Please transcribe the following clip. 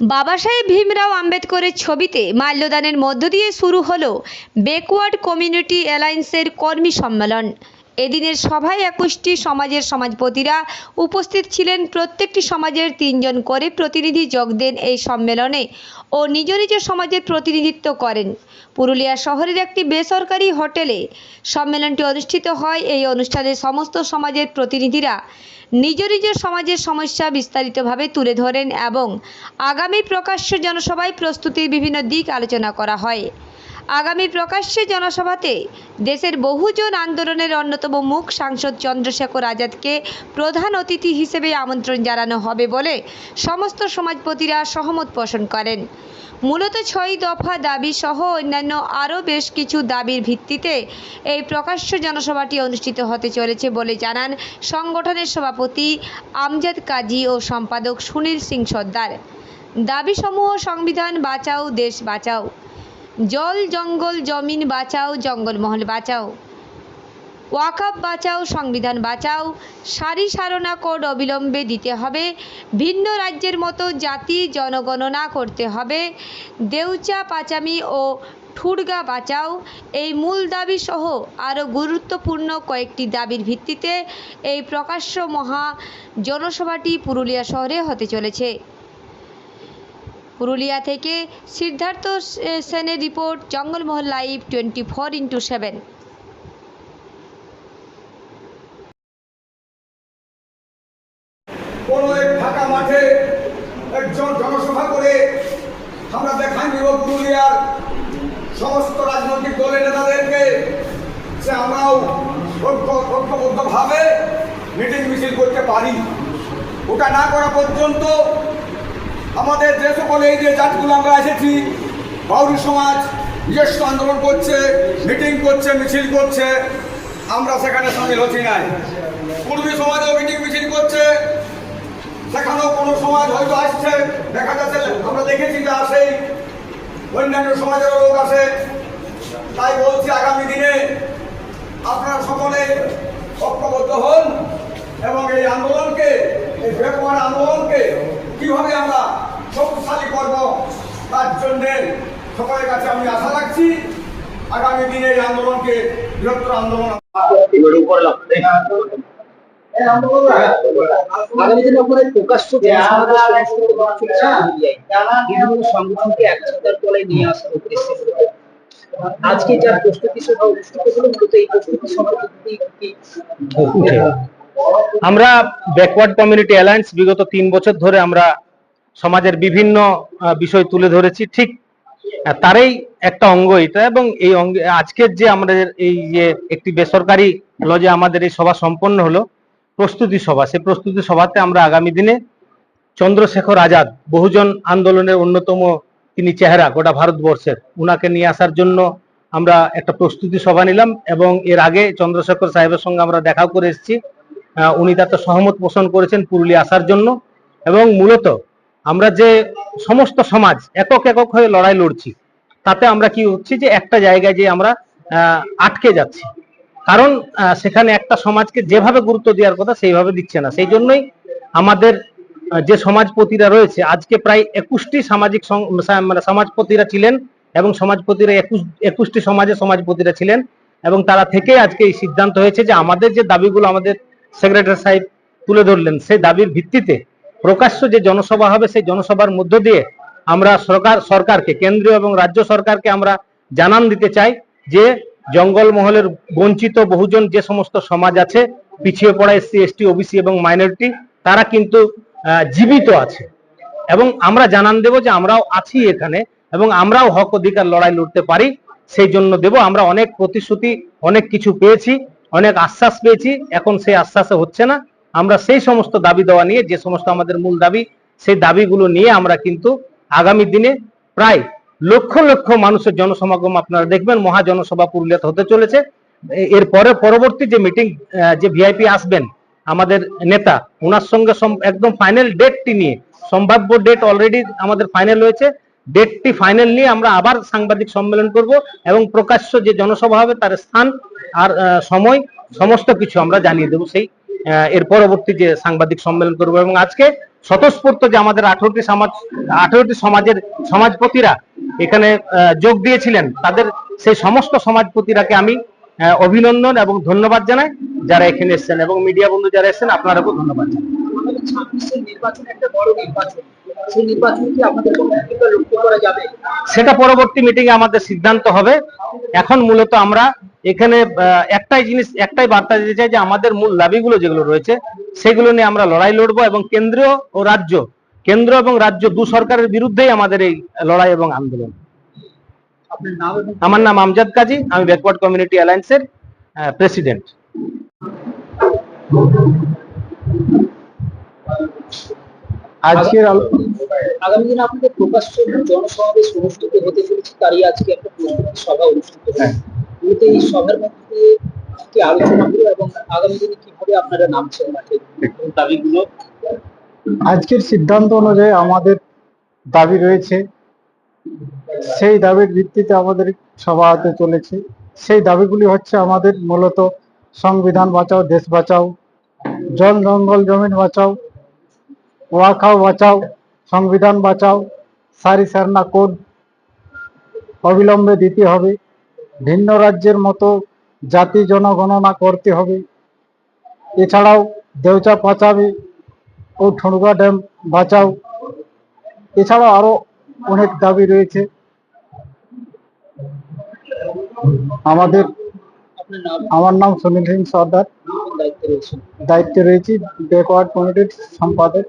বাবাসাহেব ভীমরাও আম্বেদকরের ছবিতে মাল্যদানের মধ্য দিয়ে শুরু হল বেকওয়ার্ড কমিউনিটি অ্যালায়েন্সের কর্মী সম্মেলন। এদিনের সভায় একুশটি সমাজের সমাজপতিরা উপস্থিত ছিলেন। প্রত্যেকটি সমাজের তিনজন করে প্রতিনিধি যোগ দেন এই সম্মেলনে ও নিজ নিজ সমাজের প্রতিনিধিত্ব করেন। পুরুলিয়া শহরের একটি বেসরকারি হোটেলে সম্মেলনটি অনুষ্ঠিত হয়। এই অনুষ্ঠানে সমস্ত সমাজের প্রতিনিধিরা নিজ নিজ সমাজের সমস্যা বিস্তারিতভাবে তুলে ধরেন এবং আগামী প্রকাশ্য জনসভায় প্রস্তুতির বিভিন্ন দিক আলোচনা করা হয়। আগামী প্রকাশ্যে জনসভাতে দেশের বহুজন আন্দোলনের অন্যতম মুখ সাংসদ চন্দ্রশেখর আজাদকে প্রধান অতিথি হিসেবে আমন্ত্রণ জানানো হবে বলে সমস্ত সমাজপতিরা সহমত পোষণ করেন। মূলত ছয় দফা দাবি সহ অন্যান্য আরও বেশ কিছু দাবির ভিত্তিতে এই প্রকাশ্য জনসভাটি অনুষ্ঠিত হতে চলেছে বলে জানান সংগঠনের সভাপতি আমজাদ কাজী ও সম্পাদক সুনীল সিং সর্দার। দাবিসমূহ সংবিধান বাঁচাও, দেশ বাঁচাও। জল জঙ্গল জমিন বাঁচাও, জঙ্গলমহল বাঁচাও। ওয়াকাপ বাঁচাও, সংবিধান বাঁচাও। সারি সারণা কোড অবিলম্বে দিতে হবে। ভিন্ন রাজ্যের মতো জাতি জনগণনা করতে হবে। দেউচা পাচামি ও ঠুরগা বাঁচাও। এই মূল দাবি সহ আরও গুরুত্বপূর্ণ কয়েকটি দাবির ভিত্তিতে এই প্রকাশ্য মহা জনসভাটি পুরুলিয়া শহরে হতে চলেছে। পুরুলিয়া থেকে সিদ্ধার্থ সেনের report, Jangalmahal live twenty four into seven কোনো এক ফাঁকা একজন করে আমরা পুরুলিয়ার সমস্ত রাজনৈতিক নেতাদেরকে যে আমরাও মিটিং মিছিল করতে পারি। ওটা না করা পর্যন্ত আমাদের যে সকল এই যে জাতগুলো আমরা এসেছি, বাউরি সমাজ নিজস্ব আন্দোলন করছে, মিটিং করছে, মিছিল করছে, আমরা সেখানে সামিল হচ্ছি নাই। পূর্বী সমাজও মিটিং মিছিল করছে, সেখানেও কোনো সমাজ হয়তো আসছে, দেখা যাচ্ছে, আমরা দেখেছি যে আসেই অন্যান্য সমাজেরও লোক আসে। তাই বলছি আগামী দিনে আপনারা সকলে ঐক্যবদ্ধ হন এবং এই আন্দোলনকে, এই ব্যাপার আন্দোলনকে কীভাবে আমরা শক্তিশালী করব তার জন্যে সকলের কাছে আমি আশা রাখছি আগামী দিনে এই আন্দোলনকে বৃহত্তর আন্দোলন আগামী দিনে আপনাদের প্রকাশ্য জনসমাবেশ অনুষ্ঠিত হতে চলেছে পুরুলিয়ায়। বিভিন্ন সংগঠনকে একসাথে তলায় নিয়ে আসার উদ্দেশ্যে আজকে যার প্রস্তুতি সভা অনুষ্ঠিত হলো মূলত এই প্রস্তুতি সভার উঠে। আমরা ব্যাকওয়ার্ড কমিউনিটি অ্যালায়েন্স বিগত তিন বছর ধরে আমরা সমাজের বিভিন্ন বিষয় তুলে ধরেছি। ঠিক তারই একটা অঙ্গ এটা এবং এই অঙ্গে, আজকের যে আমাদের এই যে একটি বেসরকারি লজে আমাদের এই সভা সম্পন্ন হলো, প্রস্তুতি সভা, সেই প্রস্তুতি সভাতে আমরা আগামী দিনে চন্দ্রশেখর আজাদ বহুজন আন্দোলনের অন্যতম তিনি চেহারা গোটা ভারতবর্ষের, উনাকে নিয়ে আসার জন্য আমরা একটা প্রস্তুতি সভা নিলাম এবং এর আগে চন্দ্রশেখর সাহেবের সঙ্গে আমরা দেখাও করে এসেছি। উনি তাতে সহমত পোষণ করেছেন পুরুলিয়া আসার জন্য। এবং মূলত আমরা যে সমস্ত সমাজ একক একক হয়ে লড়াই লড়ছি, তাতে আমরা কি হচ্ছি যে একটা জায়গায় যে আমরা আটকে যাচ্ছি। কারণ সেখানে একটা সমাজকে যেভাবে গুরুত্ব দেওয়ার কথা সেইভাবে দিচ্ছে না। সেই জন্যই আমাদের যে সমাজপতিরা রয়েছে, আজকে প্রায় একুশটি সামাজিক মানে সমাজপতিরা ছিলেন এবং সমাজপতিরা একুশ, একুশটি সমাজে সমাজপতিরা ছিলেন। এবং তারা থেকে আজকে এই সিদ্ধান্ত হয়েছে যে আমাদের যে দাবিগুলো আমাদের সেক্রেটারি সাহেব তুলে ধরলেন। সেই দাবির ভিত্তিতে প্রকাশ্য যে জনসভা হবে, সেই জনসভার মধ্য দিয়ে আমরা সরকার, সরকারকে, কেন্দ্রীয় এবং রাজ্য সরকারকে আমরা জানান দিতে চাই যে জঙ্গলমহলের বঞ্চিত বহুজন যে সমস্ত সমাজ আছে, পিছিয়ে পড়া এসসি, এসটি, ওবিসি এবং মাইনরিটি, তারা কিন্তু জীবিত আছে। এবং আমরা জানান দেব যে আমরাও আছি এখানে এবং আমরাও হক অধিকার লড়াই লড়তে পারি। সেই জন্য দেব, আমরা অনেক প্রতিশ্রুতি, অনেক কিছু পেয়েছি। অনেক আশ্বাস পেয়েছি, এখন সেই আশ্বাসে হচ্ছে না। আমরা সেই সমস্ত দাবি দেওয়া নিয়ে, যে সমস্ত আমাদের মূল দাবি, সেই দাবিগুলো নিয়ে আমরা কিন্তু আগামী দিনে প্রায় লক্ষ লক্ষ মানুষের জনসমাগম আপনারা দেখবেন, মহা জনসভা পুরুলিয়াতে হতে চলেছে। এ- এরপরে পরবর্তী যে মিটিং যে ভিআইপি আসবেন, আমাদের নেতা ওনার সঙ্গে একদম ফাইনাল ডেটটি নিয়ে, সম্ভাব্য ডেট অলরেডি আমাদের ফাইনাল হয়েছে। ডেটটি ফাইনাল নিয়ে আমরা আবার সাংবাদিক সম্মেলন করব এবং প্রকাশ্য যে জনসভা হবে, তার স্থান আর সময় সমস্ত কিছু আমরা জানিয়ে দেবো সেই এর পরবর্তী যে সাংবাদিক সম্মেলন করব। এবং আজকে স্বতঃস্ফূর্ত যে আমাদের আঠারোটি সমাজ আঠারোটি সমাজের সমাজপতিরা এখানে যোগ দিয়েছিলেন তাদের সেই সমস্ত সমাজপতিরাকে আমি অভিনন্দন এবং ধন্যবাদ জানাই। যারা এখানে এসেছেন এবং মিডিয়া বন্ধু যারা এসেছেন আপনারাকেও ধন্যবাদ জানাই। সেটা পরবর্তী মিটিং এ আমাদের সিদ্ধান্ত হবে। এখন মূলত আমরা এখানে একটাই জিনিস একটাই বার্তা দিতে চাই যে আমাদের মূল দাবিগুলো যেগুলো রয়েছে সেগুলো নিয়ে আমরা লড়াই লড়বো এবং কেন্দ্রীয় ও রাজ্য কেন্দ্র এবং রাজ্য দু সরকারের বিরুদ্ধেই আমাদের এই লড়াই এবং আন্দোলন। আমার নাম আমজাদ কাজী আমি ব্যাকওয়ার্ড কমিউনিটি অ্যালায়েন্সের প্রেসিডেন্ট। আজকের আগামী দিনে আপনাদের প্রকাশ্য জনসমাবেশ অনুষ্ঠিত হতে চলেছে তারই আজকে একটা প্রস্তুতি সভা অনুষ্ঠিত হবে এই মধ্যে কি আলোচনা এবং আগামী দিনে কীভাবে আপনারা নামছেন মাঠে দাবিগুলো? আজকের সিদ্ধান্ত অনুযায়ী আমাদের দাবি রয়েছে। সেই দাবির ভিত্তিতে আমাদের সভা হতে চলেছে। সেই দাবিগুলি হচ্ছে আমাদের মূলত সংবিধান বাঁচাও, দেশ বাঁচাও, জল, জঙ্গল, জমিন বাঁচাও ওয়াখাও বাঁচাও, সংবিধান বাঁচাও, সারি সারনা কোড অবিলম্বে দিতে হবে। ভিন্ন রাজ্যের মতো জাতি জনগণনা করতে হবে। এছাড়াও দেউচা পাচাবে ও ঠুনগা ড্যাম বাঁচাও। এছাড়াও আরও অনেক দাবি রয়েছে। আমাদের, আমার নাম সুনীল সিং সর্দার। দায়িত্বে রয়েছি ব্যাকওয়ার্ড কমিটির সম্পাদক।